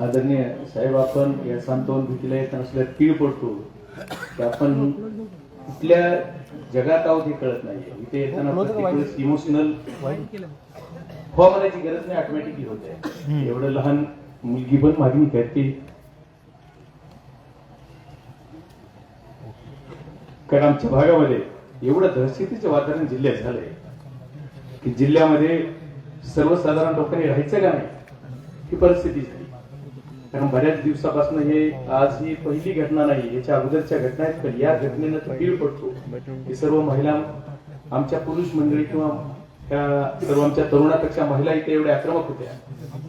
आदरणीय साहेब आपण या सांत्वन भीतीला येत असल्या तीळ पडतो. की आपण कुठल्या जगात आहोत हे कळत नाही इथे येताना इमोशनल हवामानाची गरज नाही ऑटोमॅटिकली होते एवढं लहान मुलगी पण मागणी करते कारण आमच्या भागामध्ये एवढं दहशतीचं वातावरण जिल्ह्यात झालंय की जिल्ह्यामध्ये सर्वसाधारण लोकांनी राहायचं का नाही? ही परिस्थिती झाली. कारण बऱ्याच दिवसापासून हे आज ही पहिली घटना नाही याच्या अगोदरच्या घटना आहेत पण या घटनेनं तो पडतो. की सर्व महिला आमच्या पुरुष मंडळी किंवा त्या सर्व आमच्या तरुणापेक्षा महिला इथे एवढ्या आक्रमक होत्या.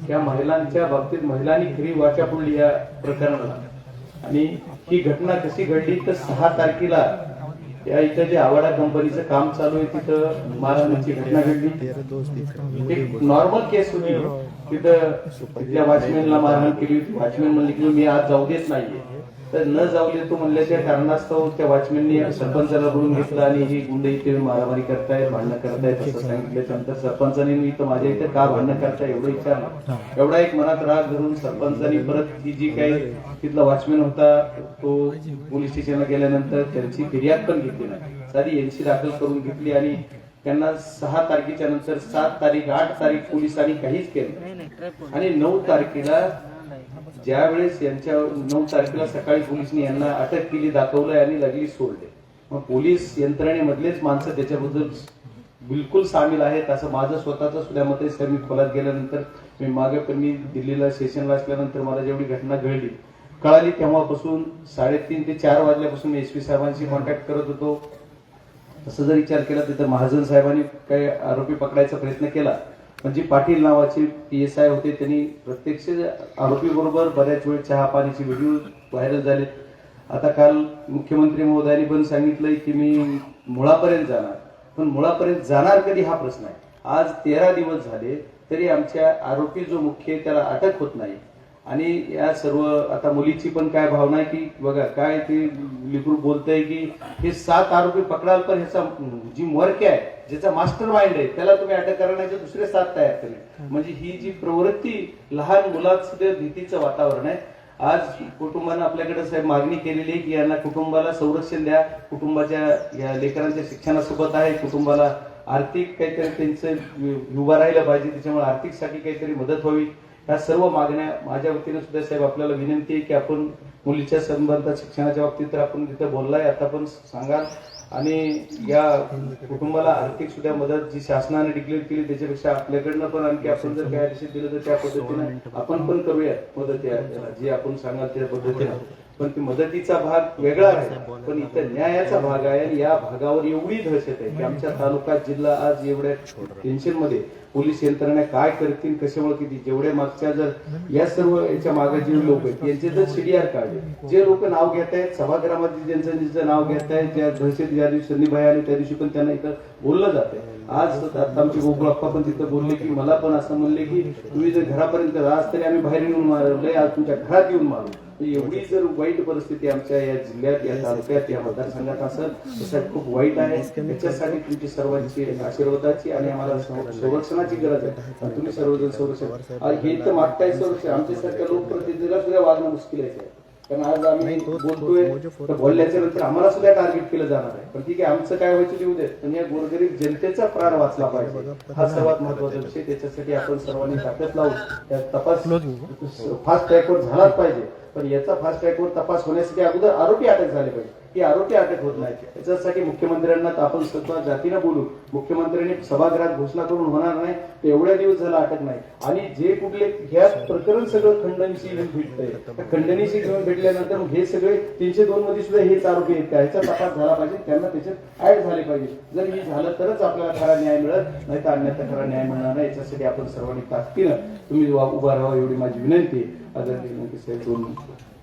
त्या महिलांच्या बाबतीत महिलांनी खरी वाचा पडली या प्रकरणाला. आणि ही घटना कशी घडली तर सहा तारखेला या इथं जे आवाडा कंपनीचं काम चालू आहे तिथं मारहाणीची घटना घडली. एक नॉर्मल केस होती. तिथं तिथल्या वॉचमॅनला मारहाण केली. होती वॉचमॅन म्हणले की मी आज जाऊ देत नाहीये. तर न जाऊ देतो म्हणल्याच्या कारणास्तव त्या वॉचमॅननी सरपंचाला बोलून घेतलं आणि ही गुंड इथे मारामारी करतायत भांडणं करतायत असं सांगितल्याच्यानंतर सरपंचाने मी इथं माझ्या इथे का भांडणं करताय एवढं विचारलं. एवढा एक मनात राग धरून सरपंचानी परत ही जी काही तिथला वॉचमॅन होता तो पोलीस स्टेशनला गेल्यानंतर त्यांची फिर्याद पण घेतली नाही. साधी एनसी दाखल करून घेतली आणि त्यांना सहा तारखेच्या नंतर सात तारीख आठ तारीख पोलिसांनी काहीच केलं आणि नऊ तारखेला ज्या वेळेस यांच्या नऊ तारखेला सकाळी पोलिसांनी यांना अटक केली दाखवलं आणि लगेच सोडले. मग पोलीस यंत्रणेमधलेच माणसं त्याच्याबद्दल बिलकुल सामील आहेत असं माझं स्वतःचं सुद्धा मत आहे. सर मी खोलात गेल्यानंतर मी मागे पण मी दिल्लीला सेशनला असल्यानंतर मला जेवढी घटना घडली कळाली तेव्हापासून साडेतीन ते चार वाजल्यापासून मी एस पी साहेबांशी कॉन्टॅक्ट करत होतो. तसं जर विचार केला तर महाजन साहेबांनी काही आरोपी पकडायचा प्रयत्न केला म्हणजे जी पाटील नावाचे पी एस आय होते त्यांनी प्रत्यक्ष आरोपी बरोबर बऱ्याच वेळ चहा पाण्याचे व्हिडिओ व्हायरल झाले. आता काल मुख्यमंत्री महोदयांनी पण सांगितलंय की मी मुळापर्यंत जाणार. पण मुळापर्यंत जाणार कधी हा प्रश्न आहे? आज तेरा दिवस झाले तरी आमच्या आरोपी जो मुख्य आहे त्याला अटक होत नाही. आणि या सर्व आता मुलीची पण काय भावना आहे की बघा काय ते लिकरू बोलतंय की हे सात आरोपी पकडाल पण ह्याचा जी मर्क आहे ज्याचा मास्टर माइंड आहे त्याला तुम्ही अटक करण्याचे दुसरे सात तयार केले. म्हणजे ही जी प्रवृत्ती लहान मुलात सुद्धा भीतीचं वातावरण आहे. आज कुटुंबानं आपल्याकडे साहेब मागणी केलेली आहे की यांना कुटुंबाला संरक्षण द्या. कुटुंबाच्या या लेकरांच्या शिक्षणासोबत आहे. कुटुंबाला आर्थिक काहीतरी त्यांचं उभं राहिलं पाहिजे त्याच्यामुळे आर्थिकसाठी काहीतरी मदत व्हावी. ह्या सर्व मागण्या माझ्या वतीने सुद्धा साहेब आपल्याला विनंती आहे की आपण मुलीच्या संबंधात शिक्षणाच्या बाबतीत तर आपण तिथं बोललाय आता पण सांगाल. आणि या कुटुंबाला आर्थिक सुद्धा मदत जी शासनाने डिक्लेअर केली त्याच्यापेक्षा आपल्याकडनं पण आणखी आपण जर काय दिलं तर त्या पद्धतीने आपण पण करूया मदत या जी आपण सांगाल त्या पद्धतीने. पण ती मदतीचा भाग वेगळा आहे. पण इथं न्यायाचा भाग आहे आणि या भागावर एवढी दहशत आहे की आमच्या तालुका जिल्हा आज एवढ्या टेन्शनमध्ये पोलीस यंत्रणा काय करतील कशामुळे किती जेवढे मागच्या जर या सर्व याच्या मागे जे लोक आहेत यांचे जर सीडीआर काढले जे लोक नाव घेत आहेत सभागृहामध्ये ज्यांचं ज्यांचं नाव घेत आहेत ज्या दहशत ज्या दिवशी संदीप भाई आले त्या दिवशी पण त्यांना इथं बोललं जाते आज आता आमचे गोकुळ अप्पा पण तिथं बोलले की मला पण असं म्हणले की तुम्ही जर घरापर्यंत आज तरी आम्ही बाहेर येऊन मारले आज तुमच्या घरात येऊन मारू. एवढी जर वाईट परिस्थिती आमच्या या जिल्ह्यात या तालुक्यात या मतदारसंघात असेल तर साहेब खूप वाईट आहे. त्याच्यासाठी तुमची सर्वांची आशीर्वादाची आणि आम्हाला संर- संरक्षणाची गरज आहे. तुम्ही सर्वजण संरक्षण हे तर मागताय संरक्षण आमच्यासारख्या लोकप्रतिनिधीला सुद्धा वागणं मुश्किल आहे. कारण आज आम्ही बोलतोय तर बोलल्याच्या नंतर आम्हाला सुद्धा टार्गेट केलं जाणार आहे. पण ठीक आहे आमचं काय व्हायचं लिहू दे पण या गोरगरीब जनतेचा प्राण वाचला पाहिजे. हा सर्वात महत्त्वाचा विषय त्याच्यासाठी आपण सर्वांनी ताकद लावू त्या तपास फास्ट ट्रॅकवर झालाच पाहिजे. पण याचा फास्ट ट्रॅकवर तपास होण्यासाठी अगोदर आरोपी अटक झाले पाहिजे. हे आरोपी अटक होत नाही. याच्यासाठी मुख्यमंत्र्यांना आपण स्वतः जातीनं बोलू मुख्यमंत्र्यांनी सभागृहात घोषणा करून होणार नाही तर एवढ्या दिवस झाला अटक नाही. आणि जे कुठले ह्या प्रकरण सगळं खंडणीशी घेऊन भेटतंय. खंडणीशी घेऊन भेटल्यानंतर मग हे सगळे तीनशे दोन मध्ये सुद्धा हेच आरोपी आहेत का? ह्याचा तपास झाला पाहिजे. त्यांना त्याच्यात ऍड झाले पाहिजे. जर हे झालं तरच आपल्याला खरा न्याय मिळत नाही तर अन्यथा खरा न्याय मिळणार नाही. याच्यासाठी आपण सर्वांनी ताकदीनं तुम्ही उभा राहावा एवढी माझी विनंती आहे. आदरणीय साहेब दोन Amen.